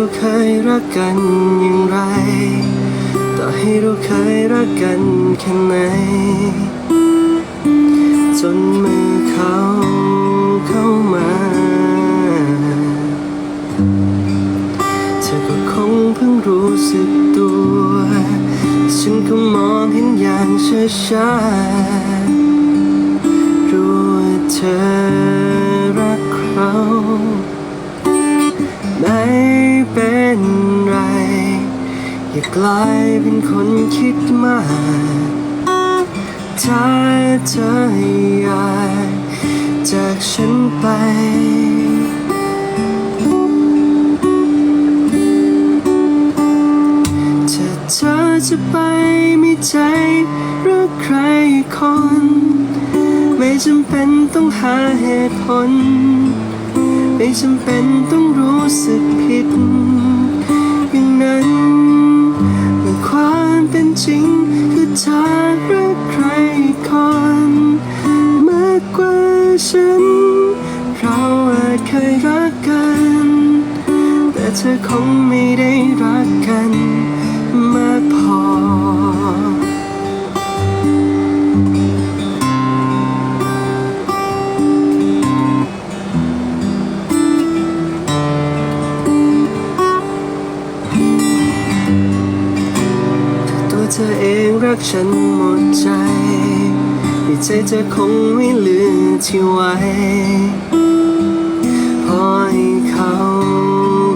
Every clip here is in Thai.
เราเคยรักกันอย่างไร ต่อให้เราเคยรักกันแค่ไหน จนมือเขาเข้ามา เธอก็คงเพิ่งรู้สึกตัว ฉันก็มองเห็นอย่างช้าๆรู้ว่าเธอรักเขาไหม นไร อย่ากลายเป็นคนคิดมากถ้าเธออยากจากฉันไปถ้าเธอจะไปมีใจรักใครคน ไม่จำเป็นต้องหาเหตุผล ไม่จำเป็นต้องรู้สึกผิด กฉันหมดใจในใจเธอคงไม่เหลือที่ไว้พอให้เขา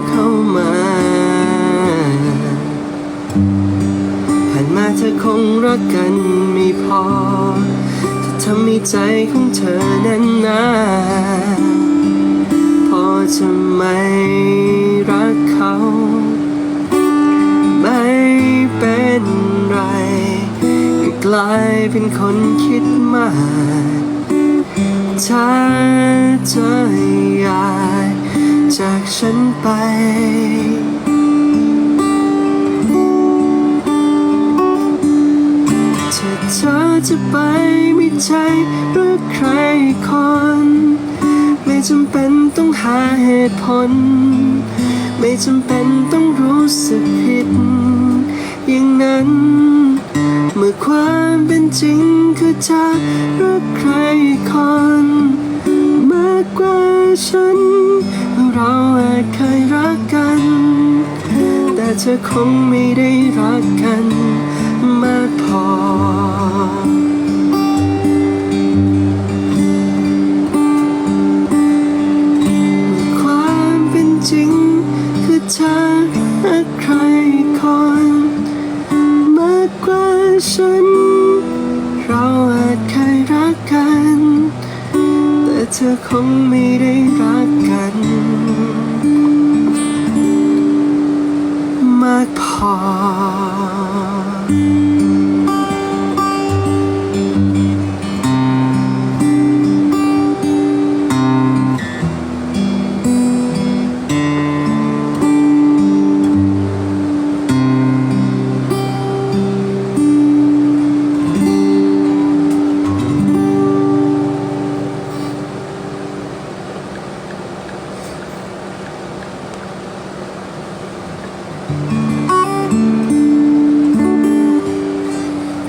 เข้ามาผ่านมาเธอคงรักกันไม่พอจะทำให้ใจของเธอนั้นนาพอจะไม ลายเป็นคนคิดมากถ้าเธออยากจากฉันไปถ้าเธอจะไปไมีใจรักใครคน ไม่จำเป็นต้องหาเหตุผล ไม่จำเป็นต้องรู้สึกผิด อย่างนั้น เมื่อความเป็นจริงคือเธอรักใครคนมากกว่าฉัน เราอาจเคยรักกัน แต่เธอคงไม่ได้รักกันมากพอ เธอคงไม่ได้รักกัน มากพอ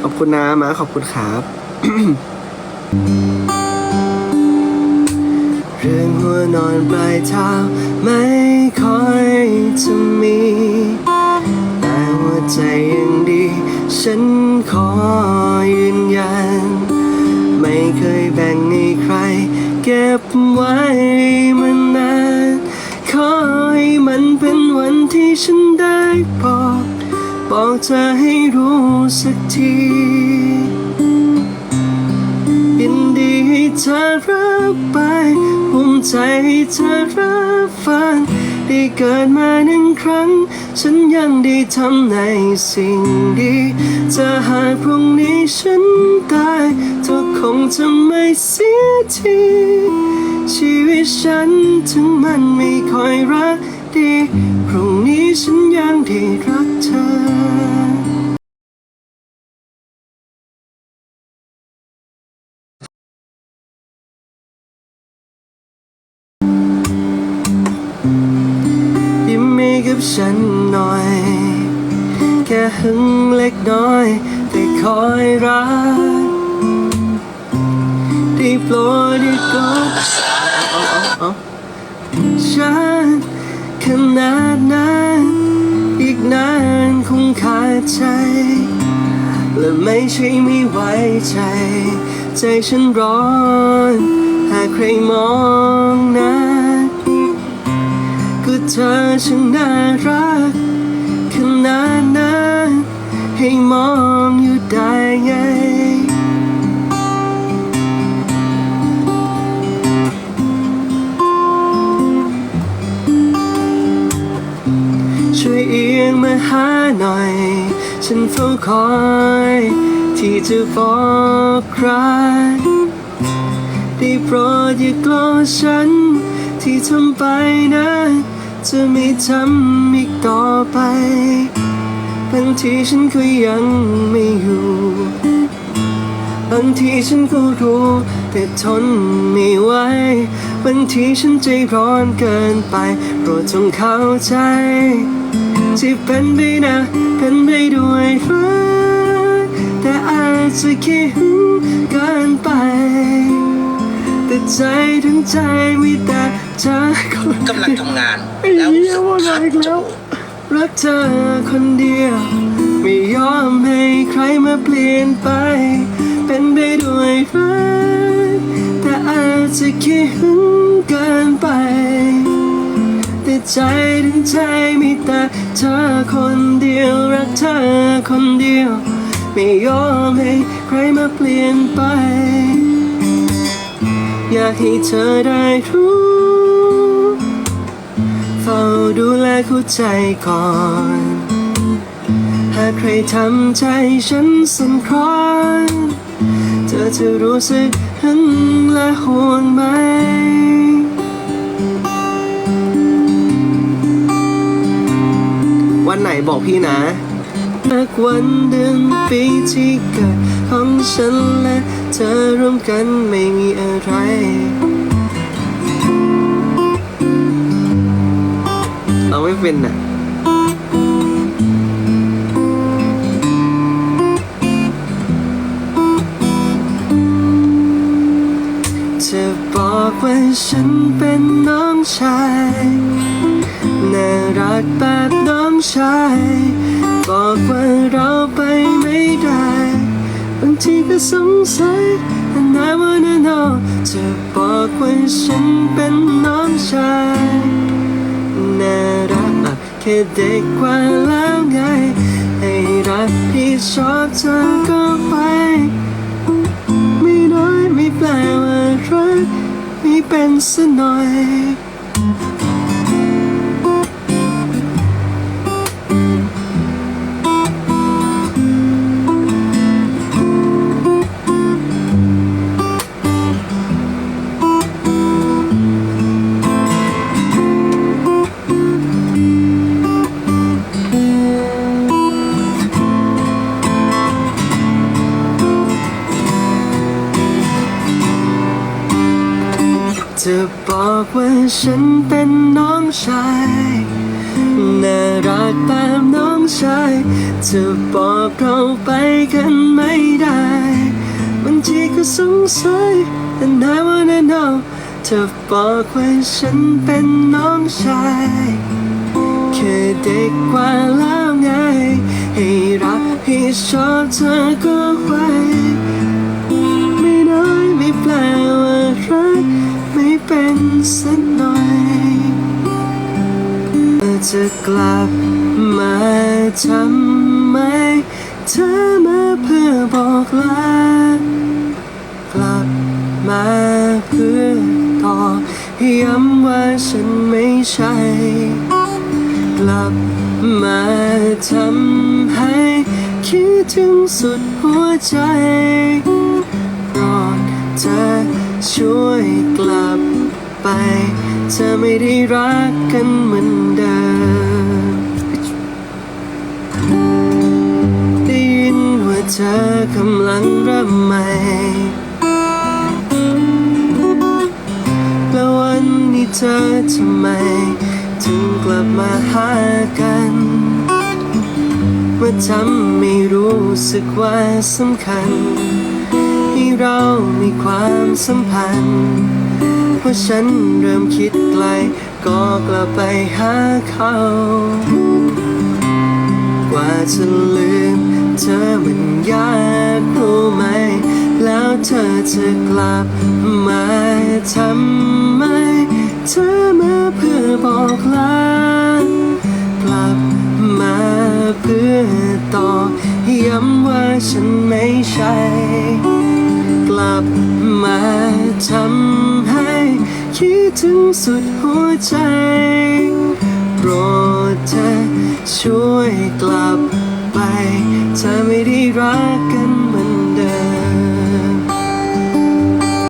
ขอบคุณนะมาขอบคุณครับ เรื่องหัวนอนปลายเท้าไม่ค่อยจะมี แต่หัวใจยังดี ฉันขอยืนยัน ไม่เคยแบ่งให้ใคร เก็บไว้มานาน ขอให้มันเป็นวันที่ฉันได้บอก บอกเธอให้รู้สักทียินดีให้เธอรับไปภูมิใจให้เธอรับฟังได้เกิดมาหนึ่งครั้ง ฉันยังได้ทำในสิ่งดีจะหากพรุ่งนี้ฉันตายเธอคงจะไม่เสียทีชีวิตฉันถึงมันไม่ค่อยรัก ดีพรุ่งนี้ฉันยังได้รักเธอยิ้มให้กับฉันหน่อย แค่หึงเล็กน้อย แต่คอยรักได้โปรดอย่กอาเอาเอาฉัน ขนาดนั้นอีกนานคงขาดใจ และไม่ใช่ไม่ไว้ใจ ใจฉันร้อน หากใครมองนะก็เธอช่างน่ารักขนาดนั้นให้มองอยู่ได้ไง ฉันเฝ้าคอย ที่จะบอกรักได้โปรดอย่ากลัวฉัน ที่ทำไปนะ จะไม่ทำอีกต่อไปบางทีฉันก็ยังไม่อยู่บางทีฉันก็รู้แต่ทนไม่ไหวบางทีฉันใจร้อนเกินไป โปรดจงเข้าใจ ที่เป็นไปนะเป็นไปด้วยรักแต่อาจจะคิดเกินไป แต่ใจทั้งใจมีแต่เธอคนกำลังทำงาน แล้วเหี้ยว่าไงอีกรักเธอคนเดียว ไม่ยอมให้ใครมาเปลี่ยนไป เป็นไปด้วยรักแต่อาจจะคิดเกินไป ใจทั้งใจมีแต่เธอคนเดียว รักเธอคนเดียว ไม่ยอมให้ใครมาเปลี่ยนไป อยากให้เธอได้รู้เฝ้าดูแลเข้าใจก่อน หากใครทำใจฉันสั่นคลอนเธอจะรู้สึกหันและห่วงไหม บอกพี่นะหากวันเดือนปีที่เกิดของฉันและเธอร่วมกันไม่มีอะไรเอาไม่เป็นน่ะจะบอกว่าฉันเป็นน้องชาย น่ารักแบบ ชายบอกว่าเราไปไม่ได้บางทีก็สงสัย and I wanna know จะบอกว่าฉันเป็นน้องชายน่ารักแค่เด็กกว่าแล้วไงให้รักพี่ชอบเธอก็ไปไม่น้อยไม่แปลว่ารักไม่เป็นสักหน่อย ฉันเป็นน้องชายน่ารักแบบน้องชายจะบอกเราไปกันไม่ได้บางทีก็สงสัย and I wanna know จะบอกว่าฉันเป็นน้องชายแค่เด็กกว่าแล้วไง ให้รักให้ชอบเธอก็ไว้ไม่น้อยไม่แปลว่ารักไม่เป็นสักหน่อยเมื่อ จะกลับมาทำไม เธอมาเพื่อบอกลากลับมาเพื่อตอกย้ำว่าฉันไม่ใช่ กลับมาทำให้ คิดถึงสุดหัวใจโปรดเธอช่วยกลับไป เธอไม่ได้รักกันเหมือนเดิมได้ยินว่าเธอกำลังเริ่มใหม่แล้ววันนี้เธอทำไม ถึงกลับมาหากันเวมาทำไม่รู้สึกว่าสำคัญให้เรามีความสัมพันธ์ เพราะฉันเริ่มคิดไกล ก็กลับไปหาเขา กว่าจะลืม เธอมันยากรู้ไหม แล้วเธอจะกลับมาทำไม เธอมาเพื่อบอกลากลับมาเพื่อตอย้ำว่าฉันไม่ใช่ กลับมาทำ คิดถึงสุดหัวใจ โปรดเธอช่วยกลับไป เธอไม่ได้รักกัน